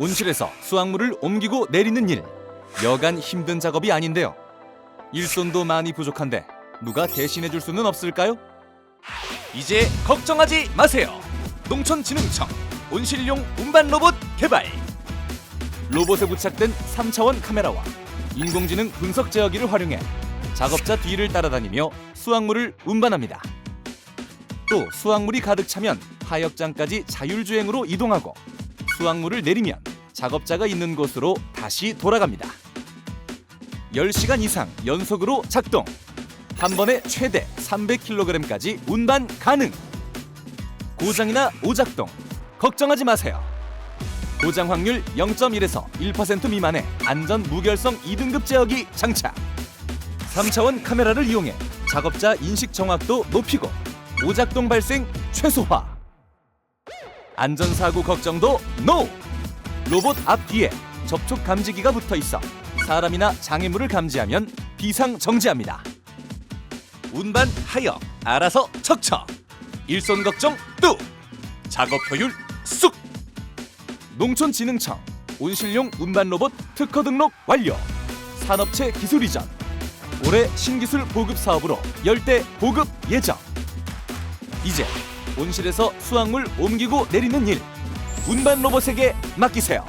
온실에서 수확물을 옮기고 내리는 일. 여간 힘든 작업이 아닌데요. 일손도 많이 부족한데 누가 대신해 줄 수는 없을까요? 이제 걱정하지 마세요. 농촌진흥청 온실용 운반 로봇 개발. 로봇에 부착된 3차원 카메라와 인공지능 분석 제어기를 활용해 작업자 뒤를 따라다니며 수확물을 운반합니다. 또 수확물이 가득 차면 하역장까지 자율주행으로 이동하고 수확물을 내리면 작업자가 있는 곳으로 다시 돌아갑니다. 10시간 이상 연속으로 작동. 한 번에 최대 300kg까지 운반 가능. 고장이나 오작동 걱정하지 마세요. 고장 확률 0.1에서 1% 미만의 안전 무결성 2등급 제어기 장착. 3차원 카메라를 이용해 작업자 인식 정확도 높이고 오작동 발생 최소화. 안전사고 걱정도 NO! 로봇 앞 뒤에 접촉 감지기가 붙어 있어 사람이나 장애물을 감지하면 비상 정지합니다. 운반 하여 알아서 척척. 일손 걱정 뚝. 작업 효율 쑥. 농촌진흥청 온실용 운반 로봇 특허 등록 완료. 산업체 기술 이전. 올해 신기술 보급 사업으로 열대 보급 예정. 이제 온실에서 수확물 옮기고 내리는 일 운반 로봇에게 맡기세요.